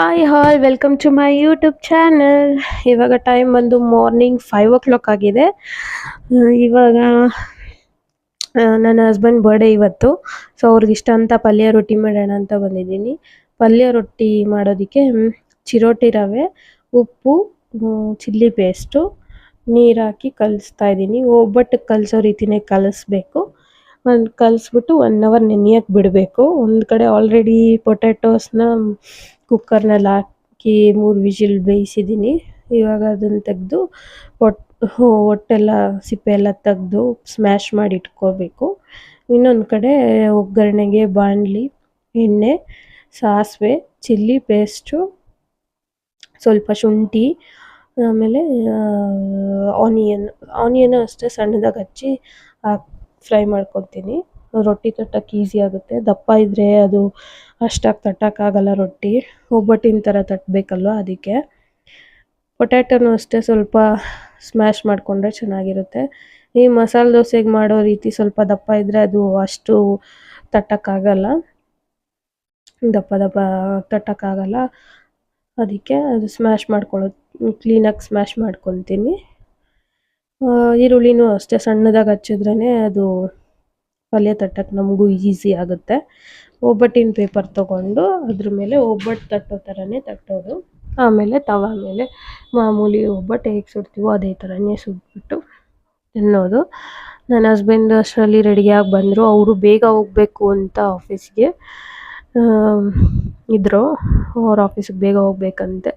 Hi hi welcome to my YouTube channel ಇವಾಗ time ಬಂದು morning five o'clock ಆಗಿದೆ ಇವಾಗ ನನ್ನ ಹಸ್ಬೆಂಡ್ ಬರ್ಡೇ ಇವತ್ತು. ಸೊ ಅವ್ರಿಗೆ ಇಷ್ಟ ಅಂತ ಪಲ್ಯ ರೊಟ್ಟಿ ಮಾಡೋಣ ಅಂತ ಬಂದಿದ್ದೀನಿ. ಪಲ್ಯ ರೊಟ್ಟಿ ಮಾಡೋದಕ್ಕೆ ಚಿರೋಟಿ ರವೆ, ಉಪ್ಪು ಚಿಲ್ಲಿ ಪೇಸ್ಟು ನೀರು ಹಾಕಿ ಕಲಿಸ್ತಾ ಇದ್ದೀನಿ. ಒಬ್ಬಟ್ಟು ಕಲಿಸೋ ರೀತಿನೇ ಕಲಿಸ್ಬೇಕು. ಒಂದು ಕಲಿಸ್ಬಿಟ್ಟು ಒನ್ ಅವರ್ ನೆನೆಯಕ್ಕೆ ಬಿಡಬೇಕು. ಒಂದು ಕಡೆ ಆಲ್ರೆಡಿ ಪೊಟ್ಯಾಟೋಸ್ನ ಕುಕ್ಕರ್ನಲ್ಲಿ ಹಾಕಿ ಮೂರು ವಿಜಿಲ್ ಬೇಯಿಸಿದ್ದೀನಿ. ಇವಾಗ ಅದನ್ನು ತೆಗೆದು ಒಟ್ಟು ಒಟ್ಟೆಲ್ಲ ಸಿಪ್ಪೆ ಎಲ್ಲ ತೆಗೆದು ಸ್ಮ್ಯಾಶ್ ಮಾಡಿ ಇಟ್ಕೋಬೇಕು. ಇನ್ನೊಂದು ಕಡೆ ಒಗ್ಗರಣೆಗೆ ಬಾಣಲಿ, ಎಣ್ಣೆ, ಸಾಸಿವೆ, ಚಿಲ್ಲಿ ಪೇಸ್ಟು, ಸ್ವಲ್ಪ ಶುಂಠಿ, ಆಮೇಲೆ ಆನಿಯನ್ ಆನಿಯನ್ನು ಅಷ್ಟೇ ಸಣ್ಣದಾಗಿ ಹಚ್ಚಿ ಫ್ರೈ ಮಾಡ್ಕೊತೀನಿ. ರೊಟ್ಟಿ ತಟ್ಟಕ್ಕೆ ಈಸಿ ಆಗುತ್ತೆ. ದಪ್ಪ ಇದ್ದರೆ ಅದು ಅಷ್ಟಾಗಿ ತಟ್ಟಕ್ಕಾಗಲ್ಲ ರೊಟ್ಟಿ. ಒಬ್ಬಟ್ಟಿನ ಥರ ತಟ್ಟಬೇಕಲ್ವ ಅದಕ್ಕೆ. ಪೊಟ್ಯಾಟೋನು ಅಷ್ಟೇ ಸ್ವಲ್ಪ ಸ್ಮ್ಯಾಶ್ ಮಾಡಿಕೊಂಡ್ರೆ ಚೆನ್ನಾಗಿರುತ್ತೆ. ಈ ಮಸಾಲೆ ದೋಸೆಗೆ ಮಾಡೋ ರೀತಿ ಸ್ವಲ್ಪ ದಪ್ಪ ಇದ್ದರೆ ಅದು ಅಷ್ಟು ತಟ್ಟಕ್ಕಾಗಲ್ಲ. ದಪ್ಪ ದಪ್ಪ ತಟ್ಟಕ್ಕಾಗಲ್ಲ. ಅದಕ್ಕೆ ಅದು ಸ್ಮ್ಯಾಶ್ ಮಾಡ್ಕೊಳ್ಳೋ ಕ್ಲೀನಾಗಿ ಸ್ಮ್ಯಾಶ್ ಮಾಡ್ಕೊತೀನಿ ಈರುಳ್ಳಿನೂ ಅಷ್ಟೇ ಸಣ್ಣದಾಗಿ ಹಚ್ಚಿದ್ರೇ ಅದು ಪಲ್ಯ ತಟ್ಟಕ್ಕೆ ನಮಗೂ ಈಸಿ ಆಗುತ್ತೆ. ಒಬ್ಬಟ್ಟಿನ ಪೇಪರ್ ತೊಗೊಂಡು ಅದ್ರ ಮೇಲೆ ಒಬ್ಬಟ್ಟು ತಟ್ಟೋ ಥರನೇ ತಟ್ಟೋದು. ಆಮೇಲೆ ತವ ಮೇಲೆ ಮಾಮೂಲಿ ಒಬ್ಬಟ್ಟು ಹೇಗೆ ಸುಡ್ತೀವೋ ಅದೇ ಥರನೇ ಸುಟ್ಬಿಟ್ಟು ತಿನ್ನೋದು. ನನ್ನ ಹಸ್ಬೆಂಡ್ ಅಷ್ಟರಲ್ಲಿ ರೆಡಿಯಾಗಿ ಬಂದರು. ಅವರು ಬೇಗ ಹೋಗಬೇಕು ಅಂತ ಆಫೀಸ್ಗೆ ಇದ್ದರು ಅವ್ರ ಆಫೀಸಿಗೆ ಬೇಗ ಹೋಗ್ಬೇಕಂತೆ.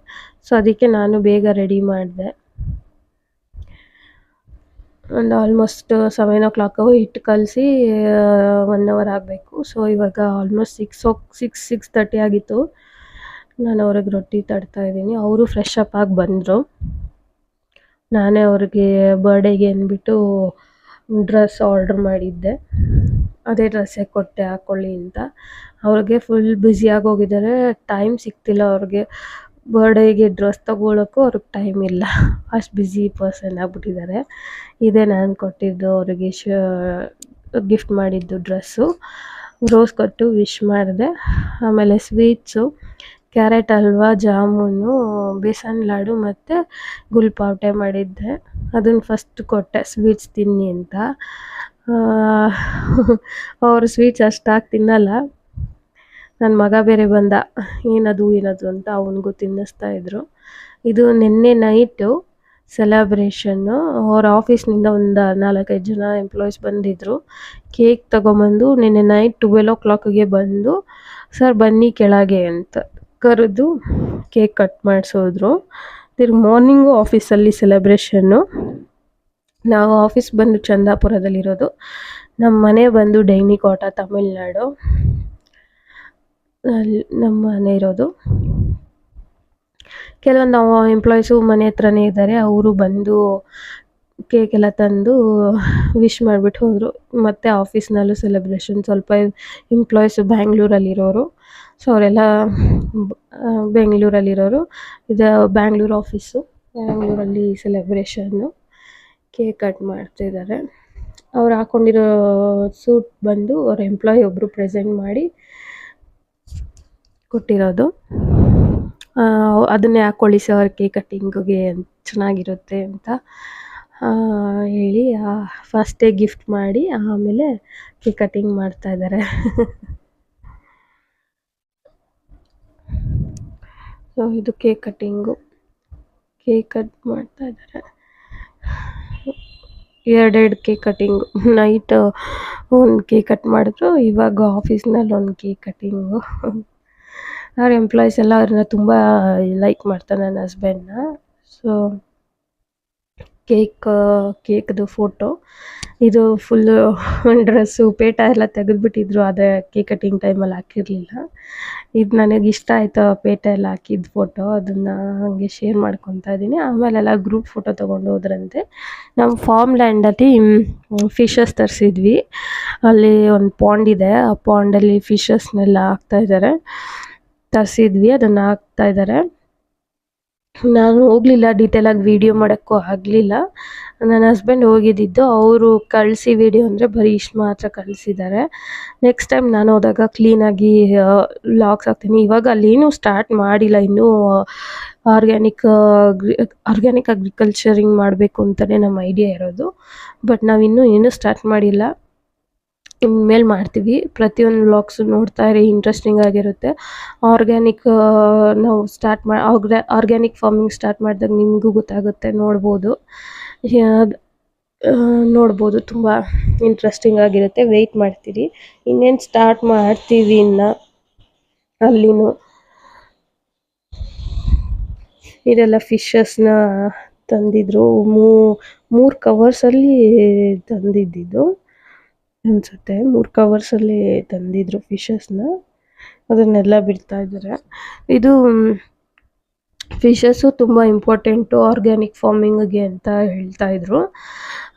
ಸೊ ಅದಕ್ಕೆ ನಾನು ಬೇಗ ರೆಡಿ ಮಾಡಿದೆ. ಒಂದು ಆಲ್ಮೋಸ್ಟ್ ಸೆವೆನ್ ಓ ಕ್ಲಾಕು ಹಿಟ್ಟು ಕಲಸಿ ಒನ್ ಅವರ್ ಆಗಬೇಕು. ಸೊ ಇವಾಗ almost six o six six thirty ಆಗಿತ್ತು. ನಾನು ಅವ್ರಿಗೆ ರೊಟ್ಟಿ ತಡ್ತಾ ಇದ್ದೀನಿ. ಅವರು ಫ್ರೆಶ್ ಅಪ್ ಆಗಿ ಬಂದರು. ನಾನೇ ಅವ್ರಿಗೆ ಬರ್ಡೇಗೆ ಅಂದ್ಬಿಟ್ಟು ಡ್ರೆಸ್ ಆರ್ಡ್ರ್ ಮಾಡಿದ್ದೆ. ಅದೇ ಡ್ರೆಸ್ಸೇ ಕೊಟ್ಟೆ ಹಾಕ್ಕೊಳ್ಳಿ ಅಂತ. ಅವ್ರಿಗೆ ಫುಲ್ ಬ್ಯುಸಿಯಾಗಿ ಹೋಗಿದ್ದಾರೆ. ಟೈಮ್ ಸಿಗ್ತಿಲ್ಲ ಅವ್ರಿಗೆ. ಬರ್ಡೇಗೆ ಡ್ರೆಸ್ ತಗೊಳ್ಳೋಕ್ಕೂ ಅವ್ರಿಗೆ ಟೈಮ್ ಇಲ್ಲ. ಅಷ್ಟು ಬ್ಯುಸಿ ಪರ್ಸನ್ ಆಗ್ಬಿಟ್ಟಿದ್ದಾರೆ ಇದೇ ನಾನು ಕೊಟ್ಟಿದ್ದು ಅವರಿಗೆ ಶ ಗಿಫ್ಟ್ ಮಾಡಿದ್ದು ಡ್ರೆಸ್ಸು ರೋಸ್ ಕೊಟ್ಟು ವಿಶ್ ಮಾಡಿದೆ. ಆಮೇಲೆ ಸ್ವೀಟ್ಸು ಕ್ಯಾರೆಟ್ ಹಲ್ವಾ ಜಾಮೂನು, ಬೇಸನ್ ಲಾಡು ಮತ್ತು ಗುಲ್ಪಾವಟೆ ಮಾಡಿದ್ದೆ. ಅದನ್ನು ಫಸ್ಟ್ ಕೊಟ್ಟೆ ಸ್ವೀಟ್ಸ್ ತಿನ್ನಿ ಅಂತ. ಅವರು ಸ್ವೀಟ್ಸ್ ಅಷ್ಟಾಗಿ ತಿನ್ನಲ್ಲ. ನನ್ನ ಮಗ ಬೇರೆ ಬಂದ, ಏನದು ಏನದು ಅಂತ ಅವನಿಗೂ ತಿನ್ನಿಸ್ತಾ ಇದ್ರು. ಇದು ನಿನ್ನೆ ನೈಟು ಸೆಲೆಬ್ರೇಷನ್ನು ಅವ್ರ ಆಫೀಸ್ನಿಂದ ಒಂದು ನಾಲ್ಕೈದು ಜನ ಎಂಪ್ಲಾಯೀಸ್ ಬಂದಿದ್ದರು ಕೇಕ್ ತೊಗೊಂಬಂದು ನಿನ್ನೆ ನೈಟ್ ಟ್ವೆಲ್ ಓ ಕ್ಲಾಕಿಗೆ ಬಂದು, ಸರ್ ಬನ್ನಿ ಕೆಳಗೆ ಅಂತ ಕರೆದು ಕೇಕ್ ಕಟ್ ಮಾಡಿಸೋದ್ರು. ತಿರ್ಗಿ ಮಾರ್ನಿಂಗು ಆಫೀಸಲ್ಲಿ ಸೆಲೆಬ್ರೇಷನ್ನು ನಾವು ಆಫೀಸ್ ಬಂದು ಚಂದಾಪುರದಲ್ಲಿರೋದು. ನಮ್ಮ ಮನೆ ಬಂದು ಡೈನಿಕೋಟ ತಮಿಳ್ನಾಡು. ನಮ್ಮ ಮನೆ ಇರೋದು. ಕೆಲವೊಂದು ನಾವು ಎಂಪ್ಲಾಯೀಸು ಮನೆ ಹತ್ರನೇ ಇದ್ದಾರೆ. ಅವರು ಬಂದು ಕೇಕ್ ಎಲ್ಲ ತಂದು ವಿಶ್ ಮಾಡಿಬಿಟ್ಟು ಹೋದರು. ಮತ್ತು ಆಫೀಸ್ನಲ್ಲೂ ಸೆಲೆಬ್ರೇಷನ್ ಸ್ವಲ್ಪ ಎಂಪ್ಲಾಯೀಸು ಬ್ಯಾಂಗ್ಳೂರಲ್ಲಿರೋರು ಸೊ ಅವರೆಲ್ಲ ಬೆಂಗಳೂರಲ್ಲಿರೋರು ಇದು ಬ್ಯಾಂಗ್ಳೂರು ಆಫೀಸು ಬ್ಯಾಂಗ್ಳೂರಲ್ಲಿ ಸೆಲೆಬ್ರೇಷನ್ನು ಕೇಕ್ ಕಟ್ ಮಾಡ್ತಿದ್ದಾರೆ. ಅವ್ರು ಹಾಕ್ಕೊಂಡಿರೋ ಸೂಟ್ ಬಂದು ಅವ್ರ ಎಂಪ್ಲಾಯಿ ಒಬ್ಬರು ಪ್ರೆಸೆಂಟ್ ಮಾಡಿ ಕೊಟ್ಟಿರೋದು. ಅದನ್ನೇ ಹಾಕೊಳ್ಳಿ ಸರ್ ಕೇಕ್ ಕಟ್ಟಿಂಗಿಗೆ ಚೆನ್ನಾಗಿರುತ್ತೆ ಅಂತ ಹೇಳಿ ಫಸ್ಟೇ ಗಿಫ್ಟ್ ಮಾಡಿ, ಆಮೇಲೆ ಕೇಕ್ ಕಟ್ಟಿಂಗ್ ಮಾಡ್ತಾ ಇದ್ದಾರೆ. ಸೊ ಇದು ಕೇಕ್ ಕಟ್ಟಿಂಗು ಕೇಕ್ ಕಟ್ ಮಾಡ್ತಾ ಇದ್ದಾರೆ. ಎರಡೆರಡು ಕೇಕ್ ಕಟ್ಟಿಂಗು ನೈಟ್ ಒಂದು ಕೇಕ್ ಕಟ್ ಮಾಡಿದ್ರು, ಇವಾಗ ಆಫೀಸ್ನಲ್ಲಿ ಒಂದು ಕೇಕ್ ಕಟ್ಟಿಂಗು ಅವ್ರ ಎಂಪ್ಲಾಯೀಸ್ ಎಲ್ಲ ಅವ್ರನ್ನ ತುಂಬ ಲೈಕ್ ಮಾಡ್ತಾರೆ ನನ್ನ ಹಸ್ಬೆಂಡ್ನ ಸೊ ಕೇಕ್ ಕೇಕ್ದು ಫೋಟೋ ಇದು ಫುಲ್ಲು ಡ್ರೆಸ್ಸು ಪೇಟ ಎಲ್ಲ ತೆಗೆದ್ಬಿಟ್ಟಿದ್ರು ಅದೇ ಕೇಕ್ ಕಟ್ಟಿಂಗ್ ಟೈಮಲ್ಲಿ ಹಾಕಿರಲಿಲ್ಲ. ಇದು ನನಗೆ ಇಷ್ಟ ಆಯಿತು ಪೇಟ ಎಲ್ಲ ಹಾಕಿದ ಫೋಟೋ ಅದನ್ನು ಹಾಗೆ ಶೇರ್ ಮಾಡ್ಕೊತಾ ಇದ್ದೀನಿ. ಆಮೇಲೆಲ್ಲ ಗ್ರೂಪ್ ಫೋಟೋ ತೊಗೊಂಡು ಹೋದ್ರಂತೆ. ನಮ್ಮ ಫಾರ್ಮ್ ಲ್ಯಾಂಡಲ್ಲಿ ಫಿಶಸ್ ತರಿಸಿದ್ವಿ. ಅಲ್ಲಿ ಒಂದು ಪಾಂಡ್ ಇದೆ. ಆ ಪಾಂಡಲ್ಲಿ ಫಿಶಸ್ನೆಲ್ಲ ಹಾಕ್ತಾಯಿದ್ದಾರೆ ತರಿಸಿದ್ವಿ, ಅದನ್ನು ಹಾಕ್ತಾ ಇದ್ದಾರೆ ನಾನು ಹೋಗಲಿಲ್ಲ ಡೀಟೇಲಾಗಿ ವೀಡಿಯೋ ಮಾಡೋಕ್ಕೂ ಆಗಲಿಲ್ಲ. ನನ್ನ ಹಸ್ಬೆಂಡ್ ಹೋಗಿದ್ದಿದ್ದು, ಅವರು ಕಳಿಸಿ ವಿಡಿಯೋ ಅಂದರೆ ಬರೀ ಇಷ್ಟು ಮಾತ್ರ ಕಳಿಸಿದ್ದಾರೆ ನೆಕ್ಸ್ಟ್ ಟೈಮ್ ನಾನು ಹೋದಾಗ ಕ್ಲೀನಾಗಿ ಲಾಕ್ಸ್ ಹಾಕ್ತೀನಿ. ಇವಾಗ ಅಲ್ಲೇನು ಸ್ಟಾರ್ಟ್ ಮಾಡಿಲ್ಲ, ಇನ್ನೂ ಆರ್ಗ್ಯಾನಿಕ್ ಆರ್ಗ್ಯಾನಿಕ್ ಅಗ್ರಿಕಲ್ಚರಿಂಗ್ ಮಾಡಬೇಕು ಅಂತಲೇ ನಮ್ಮ ಐಡಿಯಾ ಇರೋದು. ಬಟ್ ನಾವಿನ್ನೂ ಏನೂ ಸ್ಟಾರ್ಟ್ ಮಾಡಿಲ್ಲ. ಇನ್ಮೇಲೆ ಮಾಡ್ತೀವಿ. ಪ್ರತಿಯೊಂದು ವ್ಲಾಗ್ಸು ನೋಡ್ತಾ ಇರಿ ಇಂಟ್ರೆಸ್ಟಿಂಗ್ ಆಗಿರುತ್ತೆ. ಆರ್ಗ್ಯಾನಿಕ್ ನಾವು ಸ್ಟಾರ್ಟ್ ಮಾ ಆರ್ಗ್ಯಾನಿಕ್ ಫಾರ್ಮಿಂಗ್ ಸ್ಟಾರ್ಟ್ ಮಾಡಿದಾಗ ನಿಮಗೂ ಗೊತ್ತಾಗುತ್ತೆ, ನೋಡ್ಬೋದು. ನೋಡ್ಬೋದು, ತುಂಬ ಇಂಟ್ರೆಸ್ಟಿಂಗ್ ಆಗಿರುತ್ತೆ. ವೆಯ್ಟ್ ಮಾಡ್ತೀರಿ. ಇನ್ನೇನು ಸ್ಟಾರ್ಟ್ ಮಾಡ್ತೀವಿ ಇನ್ನು? ಅಲ್ಲಿನೂ. ಇದೆಲ್ಲ ಫಿಶಸ್ನ ತಂದಿದ್ರು. ಮೂ, ಮೂರು ಕವರ್ಸಲ್ಲಿ ತಂದಿದ್ದಿದ್ದು. ಅನ್ಸುತ್ತೆ. ಮೂರು ಕವರ್ಸಲ್ಲಿ ತಂದಿದ್ರು ಫಿಶಸ್ನ ಅದನ್ನೆಲ್ಲ ಬಿಡ್ತಾ ಇದ್ದಾರೆ ಇದು ಫಿಶಸ್ಸು ತುಂಬ ಇಂಪಾರ್ಟೆಂಟು ಆರ್ಗ್ಯಾನಿಕ್ ಫಾರ್ಮಿಂಗಿಗೆ ಅಂತ ಹೇಳ್ತಾ ಇದ್ರು.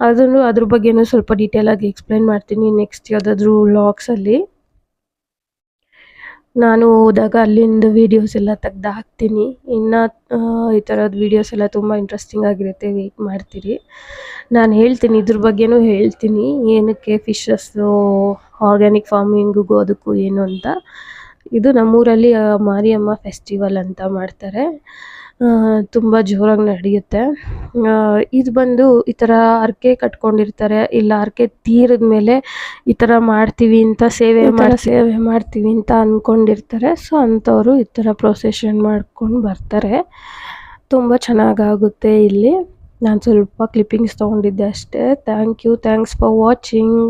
ಅದನ್ನು ಅದ್ರ ಬಗ್ಗೆನೂ ಸ್ವಲ್ಪ ಡೀಟೇಲಾಗಿ ಎಕ್ಸ್ಪ್ಲೈನ್ ಮಾಡ್ತೀನಿ ನೆಕ್ಸ್ಟ್ ಯಾವುದಾದ್ರೂ ವ್ಲಾಗ್ಸಲ್ಲಿ ನಾನು ಹೋದಾಗ ಅಲ್ಲಿಂದ ವೀಡಿಯೋಸ್ ಎಲ್ಲ ತೆಗ್ದು ಹಾಕ್ತೀನಿ. ಇನ್ನು ಈ ಥರದ ವೀಡಿಯೋಸ್ ಎಲ್ಲ ತುಂಬ ಇಂಟ್ರೆಸ್ಟಿಂಗ್ ಆಗಿರುತ್ತೆ. ವೇಟ್ ಮಾಡ್ತೀರಿ. ನಾನು ಹೇಳ್ತೀನಿ, ಇದ್ರ ಬಗ್ಗೆನೂ ಹೇಳ್ತೀನಿ. ಏನಕ್ಕೆ ಫಿಶಸ್ಸು ಆರ್ಗ್ಯಾನಿಕ್ ಫಾರ್ಮಿಂಗಿಗೂ ಅದಕ್ಕೂ ಏನು ಅಂತ. ಇದು ನಮ್ಮೂರಲ್ಲಿ ಮಾರಿಯಮ್ಮ ಫೆಸ್ಟಿವಲ್ ಅಂತ ಮಾಡ್ತಾರೆ. ತುಂಬ ಜೋರಾಗಿ ನಡೆಯುತ್ತೆ. ಇದು ಬಂದು ಈ ಥರ ಹರಕೆ ಕಟ್ಕೊಂಡಿರ್ತಾರೆ ಇಲ್ಲ ಹರಕೆ ತೀರಿದ ಮೇಲೆ ಈ ಥರ ಮಾಡ್ತೀವಿ ಅಂತ ಸೇವೆ ಮಾಡಿ ಸೇವೆ ಮಾಡ್ತೀವಿ ಅಂತ ಅಂದ್ಕೊಂಡಿರ್ತಾರೆ ಸೊ ಅಂಥವ್ರು ಈ ಥರ ಪ್ರೊಸೆಷನ್ ಮಾಡ್ಕೊಂಡು ಬರ್ತಾರೆ. ತುಂಬ ಚೆನ್ನಾಗಾಗುತ್ತೆ ಇಲ್ಲಿ. ನಾನು ಸ್ವಲ್ಪ ಕ್ಲಿಪ್ಪಿಂಗ್ಸ್ ತೊಗೊಂಡಿದ್ದೆ ಅಷ್ಟೇ. Thank you thanks for watching